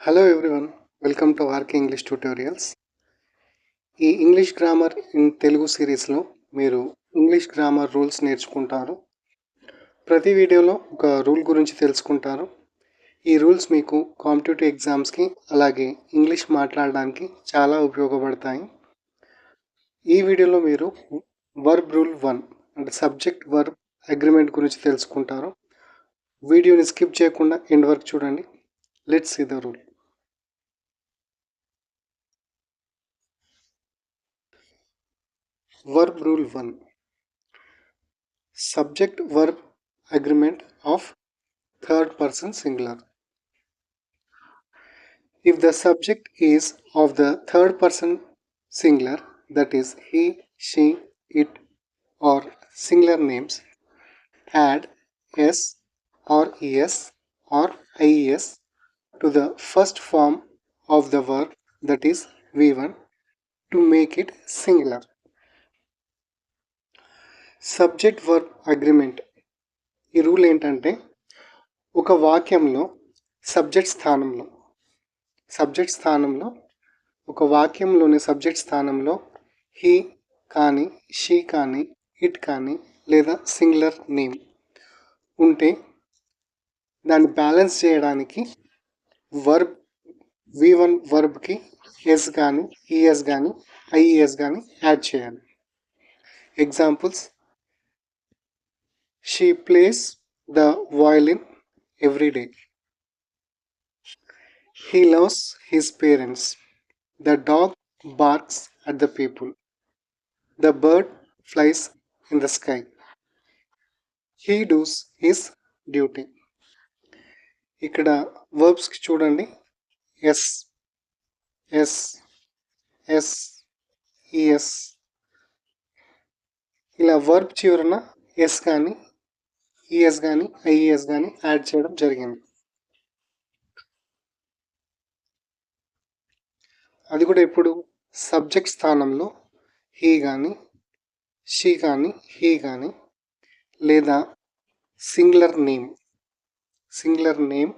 Hello everyone welcome to RK English tutorials ఈ English grammar in Telugu సిరీస్లో మీరు English grammar rules నేర్చుకుంటారు. ప్రతి వీడియోలో ఒక రూల్ గురించి తెలుసుకుంటారు. ఈ రూల్స్ మీకు కాంపిటేటివ్ ఎగ్జామ్స్కి అలాగే ఇంగ్లీష్ మాట్లాడడానికి చాలా ఉపయోగపడతాయి. ఈ వీడియోలో మీరు వర్బ్ రూల్ వన్ అంటే సబ్జెక్ట్ వర్బ్ అగ్రిమెంట్ గురించి తెలుసుకుంటారు. వీడియోని స్కిప్ చేయకుండా ఎండ్ వరకు చూడండి. Let's see the rule verb rule 1 subject verb agreement of third person singular. If the subject is of the third person singular that is he she it or singular names add s or es or ies to the first form of the verb that is v1 to make it singular subject verb agreement. ఈ rule ఏంటంటే ఒక వాక్యంలో subject స్థానంలో subject స్థానంలో ఒక వాక్యంలోని subject స్థానంలో he కానీ షీ కానీ ఇట్ కానీ లేదా సింగులర్ నేమ్ ఉంటే దాన్ని బ్యాలెన్స్ చేయడానికి వర్బ్ వి వన్ వర్బ్కి ఎస్ కానీ ఈఎస్ కానీ ఐఈఎస్ కానీ యాడ్ చేయాలి. Examples she plays the violin every day he loves his parents the dog barks at the people the bird flies in the sky he does his duty ఇక్కడ వర్బ్స్కి చూడండి S S S ES ఇలా verb చివరన S కానీ ES కానీ IES కానీ add చేయడం జరిగింది. అది కూడా ఇప్పుడు సబ్జెక్ట్ స్థానంలో హీ కానీ షీ కానీ హీ కానీ లేదా సింగులర్ నేమ్ సింగులర్ నేమ్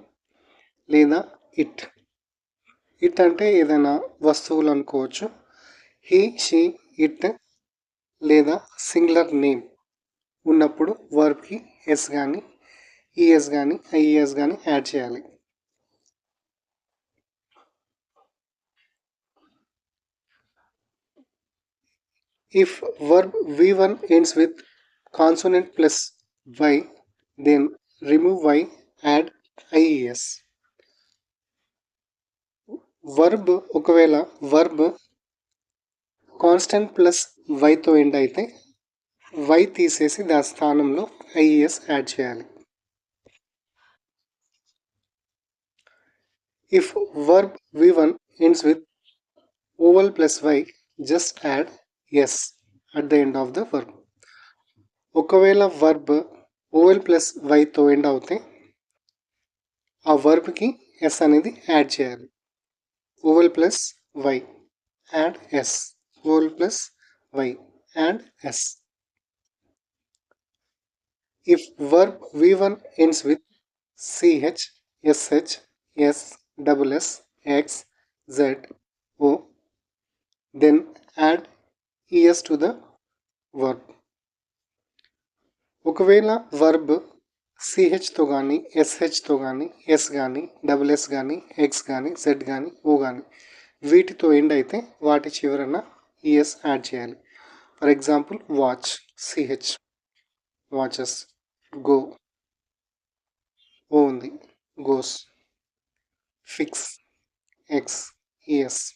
లేదా ఇట్ ఇట్ అంటే ఏదైనా వస్తువులు అనుకోవచ్చు. హీ షీ ఇట్ లేదా సింగులర్ నేమ్ ఉన్నప్పుడు వర్బ్కి ఎస్ కానీ ఈఎస్ కానీ ఐఈఎస్ కానీ యాడ్ చేయాలి. If verb V one ends with consonant plus Y then remove Y add IES verb ఒకవేళ వర్బ్ కాన్స్టెంట్ ప్లస్ వైతో ఎండ్ అయితే వై తీసేసి దాని స్థానంలో ఐఈఎస్ యాడ్ చేయాలి. If verb V one ends with vowel plus Y just add S at the end of the verb ఒకవేళ verb vowel plus వైతో end అవుతే ఆ వర్బ్కి ఎస్ అనేది యాడ్ చేయాలి. Vowel plus Y add S vowel plus Y add S if verb v1 ends with ch sh s double s x z o then add es to the verb ఒకవేళ verb సిహెచ్తో కానీ ఎస్హెచ్తో కానీ yes కానీ double S కానీ X కానీ Z కానీ ఓ కానీ వీటితో end అయితే వాటి చివరన ఈఎస్ యాడ్ చేయాలి for example watch C H watches Go. O ఉంది. గోస్. ఫిక్స్. ఎక్స్. ఈఎస్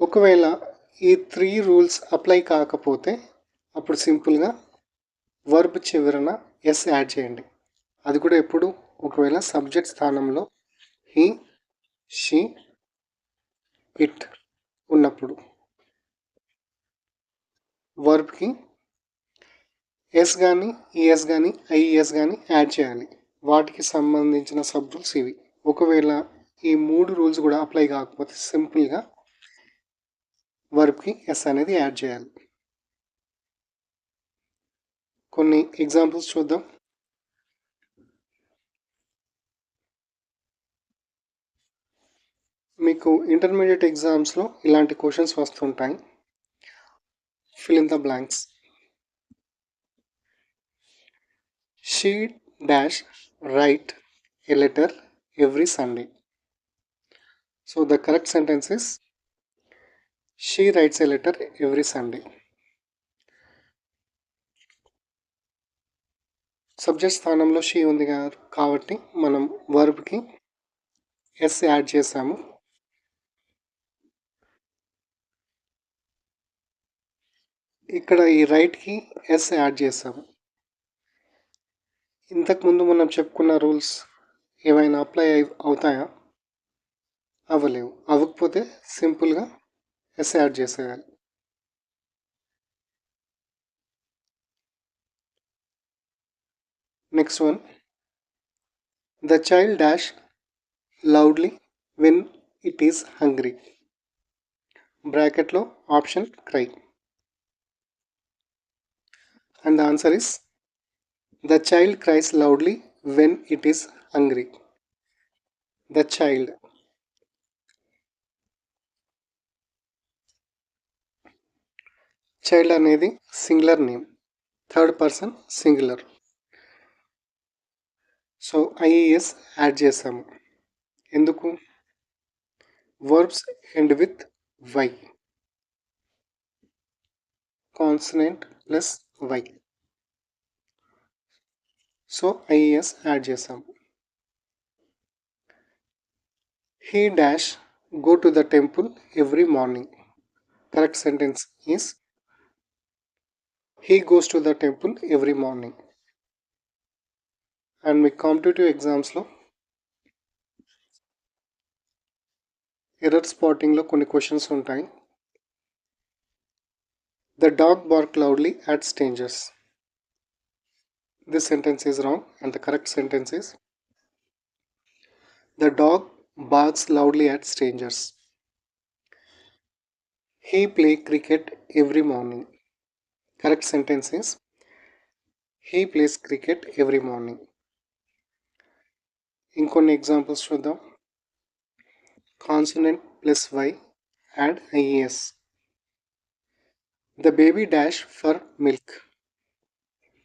ఒకవేళ ఈ త్రీ రూల్స్ అప్లై కాకపోతే అప్పుడు సింపుల్గా వర్బ్ చివరన ఎస్ యాడ్ చేయండి. అది కూడా ఎప్పుడు? ఒకవేళ సబ్జెక్ట్ స్థానంలో హీ షీ ఇట్ ఉన్నప్పుడు. వర్బ్కి ఎస్ కానీ ఈఎస్ కానీ ఐఈఎస్ కానీ యాడ్ చేయాలి. వాటికి సంబంధించిన సబ్ రూల్స్ ఇవి. ఒకవేళ ఈ మూడు రూల్స్ కూడా అప్లై కాకపోతే సింపుల్గా వర్బ్కి ఎస్ అనేది యాడ్ చేయాలి. కొన్ని ఎగ్జాంపుల్స్ చూద్దాం. మీకు ఇంటర్మీడియట్ ఎగ్జామ్స్లో ఇలాంటి క్వశ్చన్స్ వస్తుంటాయి. Fill in the blanks she dash write a letter every Sunday. So the correct sentence is she writes a letter every Sunday. Subject స్థానంలో షీ ఉంది కాబట్టి మనం వర్బ్కి ఎస్ యాడ్ చేసాము. ఇక్కడ ఈ రైట్కి ఎస్ యాడ్ చేసాము. ఇంతకుముందు మనం చెప్పుకున్న రూల్స్ ఏమైనా అప్లై అవుతాయా? అవ్వలేవు. అవ్వకపోతే సింపుల్గా ఎస్ యాడ్ చేసేయాలి. Next one. The child dash loudly when it is hungry. బ్రాకెట్లో option cry. And the answer is the child cries loudly when it is hungry the child child అనేది singular name third person singular so IAS add చేసాము. ఎందుకు? Verbs end with Y consonant plus Y so IAS add చేసాము he dash go to the temple every morning correct sentence is he goes to the temple every morning and me competitive ఎగ్జామ్స్లో error స్పాటింగ్లో కొన్ని questions ఉంటాయి the dog bark loudly at strangers this sentence is wrong and the correct sentence is the dog barks loudly at strangers he play cricket every morning correct sentence is he plays cricket every morning ఇంకొన్ని examples చూద్దాం consonant plus Y add I E S the baby dash for milk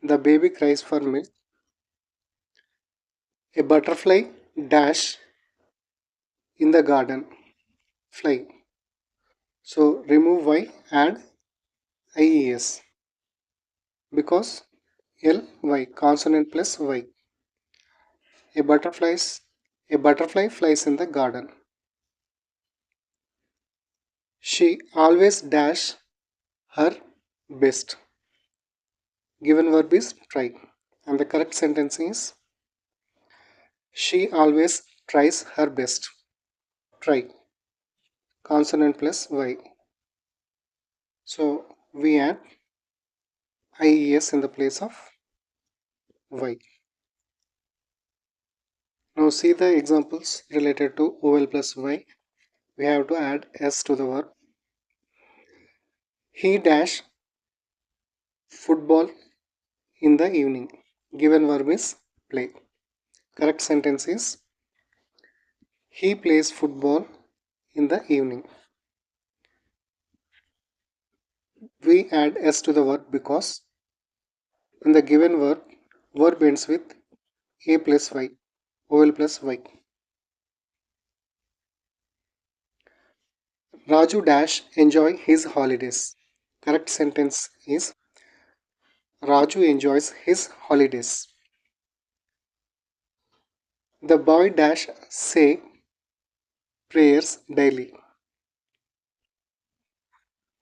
The baby cries for milk. A butterfly dash in the garden. Fly. So remove Y, add IES. Because L, Y, consonant plus Y. A butterflies a butterfly flies in the garden. She always dash her best given verb is try. And the correct sentence is she always tries her best. Try. Consonant plus y. So we add ies in the place of y. Now see the examples related to ol plus y. We have to add s to the verb. He dash football in the evening given verb is play correct sentence is he plays football in the evening. We add s to the verb because in the given verb, verb ends with a plus y, ol plus y. Raju dash enjoy his holidays. Correct sentence is Raju enjoys his holidays. The boy dash say prayers daily.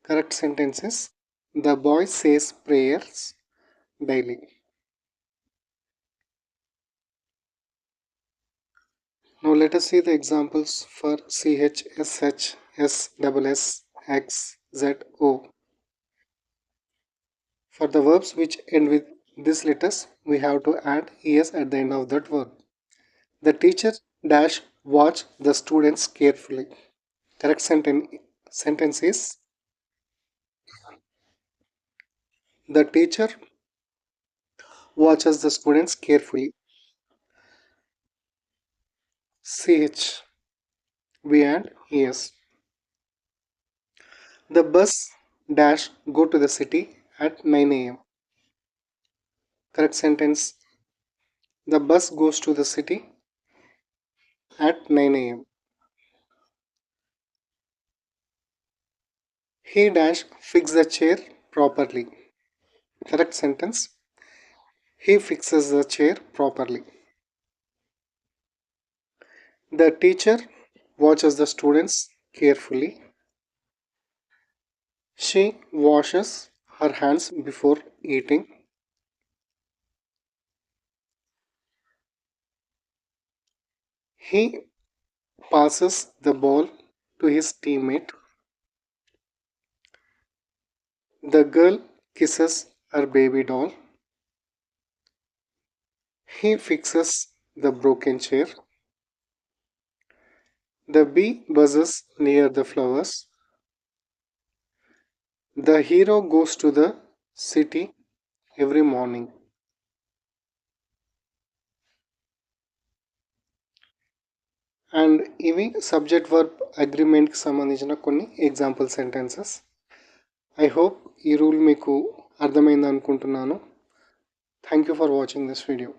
Correct sentence is The boy says prayers daily. Now let us see the examples for CH, SH, S, X, Z, O. For the verbs which end with this letters, we have to add es at the end of that verb. The teacher dash watch the students carefully. Correct sentence is the teacher watches the students carefully. CH we add yes. The bus dash go to the city at 9 am. Correct sentence The bus goes to the city at 9 am. He dash fix the chair properly. Correct sentence He fixes the chair properly. The teacher watches the students carefully. She washes her hands before eating. He passes the ball to his teammate. The girl kisses her baby doll. He fixes the broken chair. The bee buzzes near the flowers. The hero goes to the city every morning. And ఇవి subject verb అగ్రిమెంట్కి సంబంధించిన కొన్ని example sentences I hope ఈ rule మీకు అర్థమైంది అనుకుంటున్నాను. Thank you for watching this video